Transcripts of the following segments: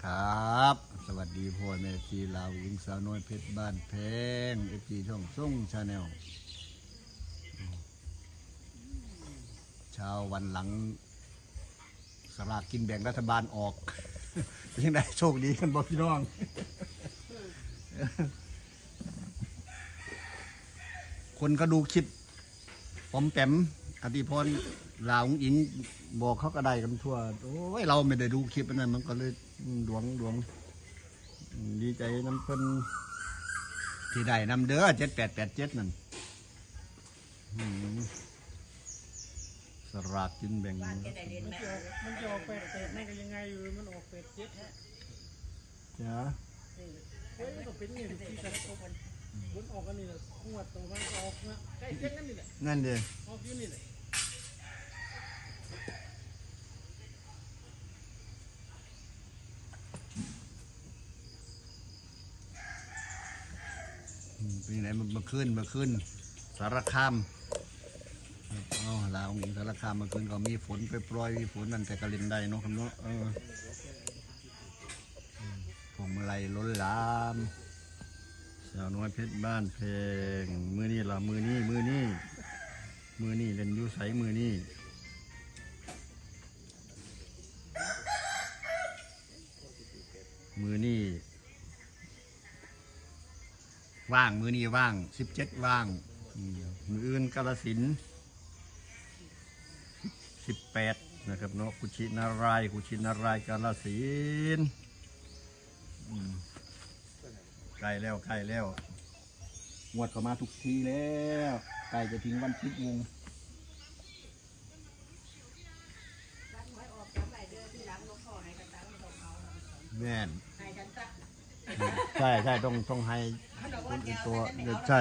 ครับ สวัสดีพ่อแม่ทีลาวหญิงสาวน้อยเพชรบ้านแพงเอฟซีช่องส่งชาแนลเช้าวันหลังสลากกินแบ่งรัฐบาลออก ยังไงโชคดีกันบ่พี่น้อง คนก็ดูคลิปปอมแปมอธิพร ลาวอิงบอกเขาก็ได้กันทั่ว โอ้ยเราไม่ได้ดูคลิปอันนั้นมันก็เลยดวงดวงอืมดีใจน้ำเพิ่นที่ได้นำเด้อเจ็ดแปดแปดเจ็ดนั่นอืมสลากกินแบ่งมันจะออกมันจะออกแปดเศษนั่นก็ยังไงอยู่มันออกแปดเจ็ดฮะจ้าเฮ้ยมันก็เป็นอย่างที่กันออกมันมันออกกันนี่แหละขวดตัวมันออกนะใกล้เส้นนั่นนี่แหละนั่นเดีออกอยู่นี่แหละ เป็นยังไงมันมาขึ้นมาขึ้น สารคามเอาลาวิงสารคามมาขึ้นก็มีฝนไปปล่อยมีฝนนั่นแต่ก็เล่นได้เนาะครับเนาะเออผมอะไรล้นลามสาวน้อยเพชรบ้านเพลงมือนี่ละมือนี่มือนี่มือนี่เล่นยูใสมือนี่มือนี่ ว่างมือนี่ว่างสิบเจ็ดว่างอืมมืออื่นกาลสินสิบแปดนะครับเนาะกุชินารายณ์กุชินารายณ์กาลสินธุ์ใกล้แล้วใกล้แล้วงวดเข้ามาทุกทีแล้วใกล้จะถึงวันพิษวงแม่นใช่ใช่ต้องต้องให้ คนอื่นตัวเดี๋ยวใช่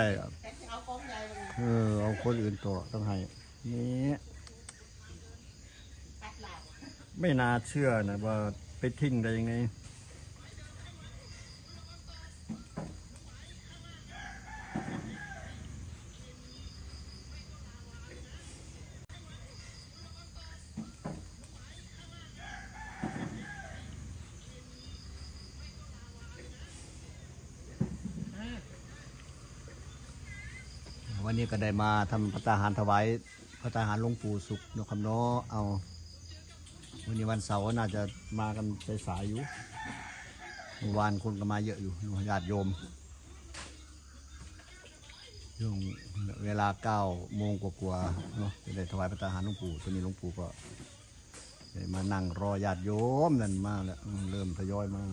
เออเอาคนอื่นตัวต้องให้นี่ไม่น่าเชื่อนะว่าไปทิ้งได้ยังไง วันนี้ก็ได้มาทำพระตาหารถวายพระตาหารหลวงปู่สุขนคำน้อเอาวันนี้วันเสาร์น่าจะมากันไปสายอยู่เมื่อวานคนก็มาเยอะอยู่ญาติโยมช่วงเวลาเก้าโมงกว่าๆเนาะจะได้ถวายพระตาหารหลวงปู่ตอนนี้หลวงปู่ก็ได้มานั่งรอญาติโยมนั่นมาแล้วเริ่มทยอยมา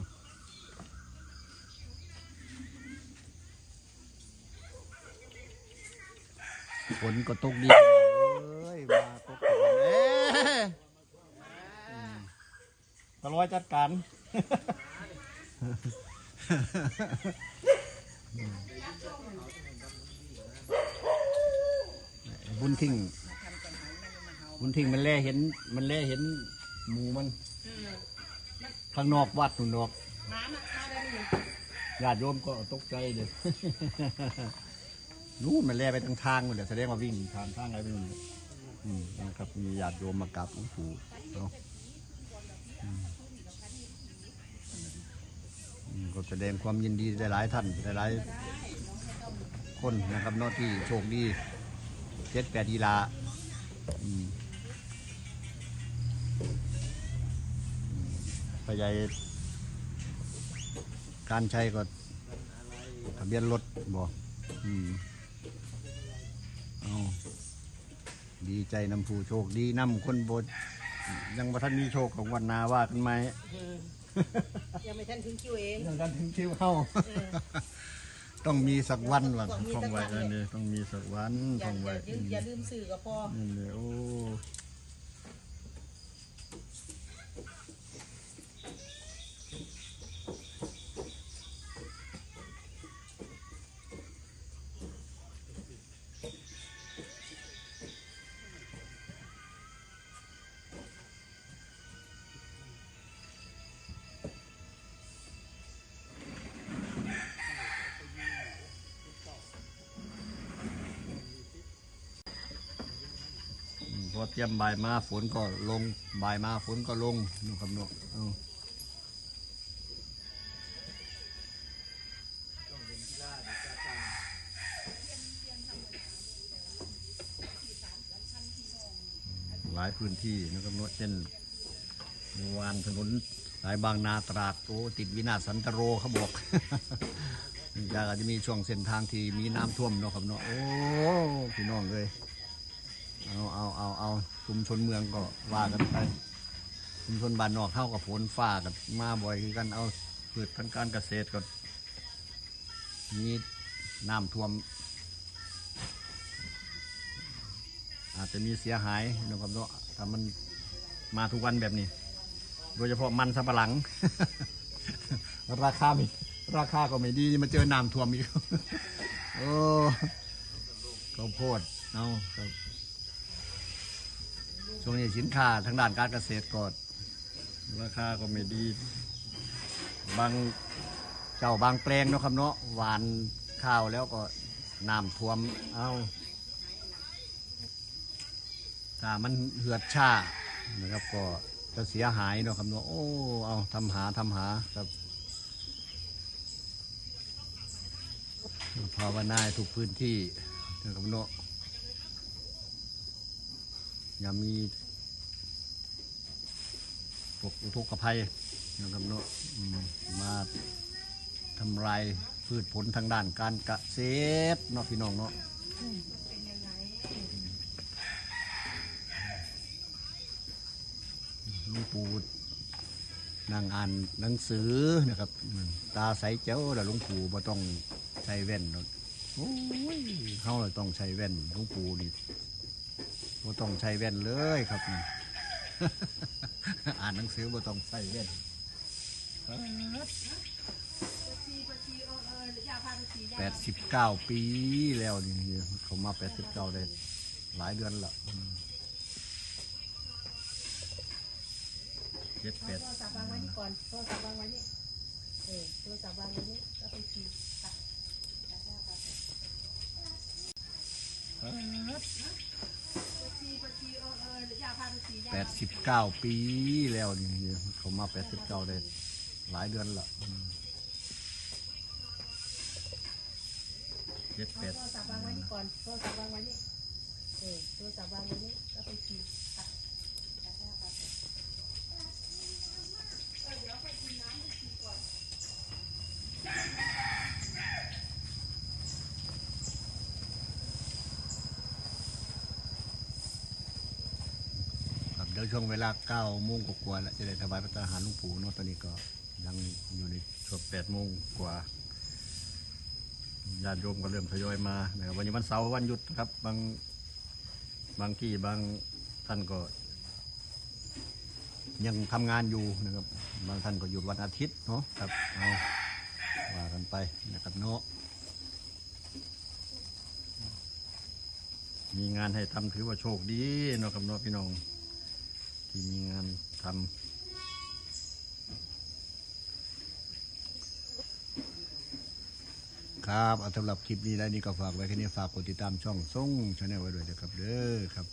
ฝนก็ตกดีเอ้ยมาตกก่อนเอ๊ะอืมตะลอยจัดการบุญทิ้งบุญทิ้งมันแล่เห็น มันแล่เห็นหมูมันข้างนอกวัดนู่นนอกญาติโยมก็ตกใจเลย นู่นมันแล่ไปทางทางนู่นแหละแสดงว่าวิ่งทางทางอะไรไปนู่นอืมนะครับมีญาติโยมมากราบหลวงปู่เนาะอือก็แสดงความยินดีหลายท่านหลายคนนะครับนาะที่โชคดีเจ็ดแปดดีลาพยายการใช้ก็ทะเบียนรถบอกอืม เอาดีใจนำผู้โชคดีนำคนโบยังบ่ทันมีโชคของวันนาว่ากันไหมยังไม่ทันถึงคิวเอง ยังกันถึงคิวเข้าต้องมีสักวันว่ะท่องไว้อันนี้ต้องมีสักวันอย่าท่องอไว้ย่าลืมอย่าลืมสื่อกับพ่อ นี่เลยโอ้ อืมพอเตรียมบ่ายมาฝนก็ลงบ่ายมาฝนก็ลงนู่นครับนาะเอาหลายพื้นที่นะครับเนาะเช่นมวานถนนสายบางนาตราดโอ้ติดวินาศสันตโรเขาบอกอยากอาจจะมีช่วงเส้นทางที่มีน้ำท่วมเนาะครับเนาะโอ้พี่น้องเลย เอาเอาชุมชนเมืองก็ว่ากันไป ชุมชนบ้านนอกเข้ากับฝนฟ้ากันมาบ่อยคือกันเอาพืชทางการเกษตรก็มีน้ำท่วม อาจจะมีเสียหายนะครับเนาะถ้ามันมาทุกวันแบบนี้ โดยเฉพาะมันสับปะหลัง ราคาไม่ราคาก็ไม่ดีมาเจอน้ำท่วมอีกโอ้ข้าวโพดเอาครับ ช่วงนี้สินค้าทางด้านการเกษตรก็ราคาก็ไม่ดี บางเจ้าบางแปลงเนาะครับเนาะหวานข้าวแล้วก็น้ำท่วมเอาถ้ามันเหือดชานะครับก็จะเสียหายเนาะครับเนาะโอ้เอาทำหาทำหาครับภาวนาทุกพื้นที่นะครับเนาะ อย่ามีพวกอุทกภัยนะครับเนาะอืมมาทำลายพืชผลทางด้านการเกษตรเนาะพี่น้องเนาะหลุงปู่นั่งอ่านหนังสือนะครับอืมตาใสเจ้าแต่หลุงปู่บ่ต้องใช้แว่นเนาะโอ้ยเขาเลยต้องใช้แว่นหลุงปู่นี่ บ่ต้องใช้แว่นเลยครับนี่อ่านหนังสือบ่ต้องใส่แว่นแปดสิบเก้าปีแล้วนี่เขามาแปดสิบเก้าได้หลายเดือนละเจ็ดแปดโทรศัพท์วางไว้นี่ก่อนโทรศัพท์วางไว้นี่เออโทรศัพท์วางไว้นี่แล้วไปขี่ตัดตัดแล้วตัดขี่ไปขี่เออเออย่าพาไปขี่ย่า แปดสิบเก้าปีแล้วนี่เขามาแปดสิบเก้าได้หลายเดือนละเจ็ดแปด โทรศัพท์วางไว้นี่ก่อนโทรศัพท์วางไว้นี่เออโทรศัพท์วางไว้นี่แล้วไปฉีดแล้วตัด ครับเดี๋ยวช่วงเวลาเก้าโมงกว่าๆแล้วจะได้ถวายพระทหารหลวงปู่เนาะตอนนี้ก็ยังอยู่ในช่วงแปดโมงกว่าญาติโยมก็เริ่มทยอยมานะครับวันนี้วันเสาร์วันหยุดครับ บางบางที่บางท่านก็ ยังทำงานอยู่นะครับ บางท่านก็หยุดวันอาทิตย์เนาะครับเอาว่ากันไปนะครับเนาะมีงานให้ทำถือว่าโชคดีเนาะครับเนาะพี่น้อง ที่มีงานทำครับอาสำหรับคลิปนี้ได้นี่ก็ฝากไว้แค่นี้ฝากกดติดตามช่องส่งชาแนลไว้ด้วยนะครับเด้อครับ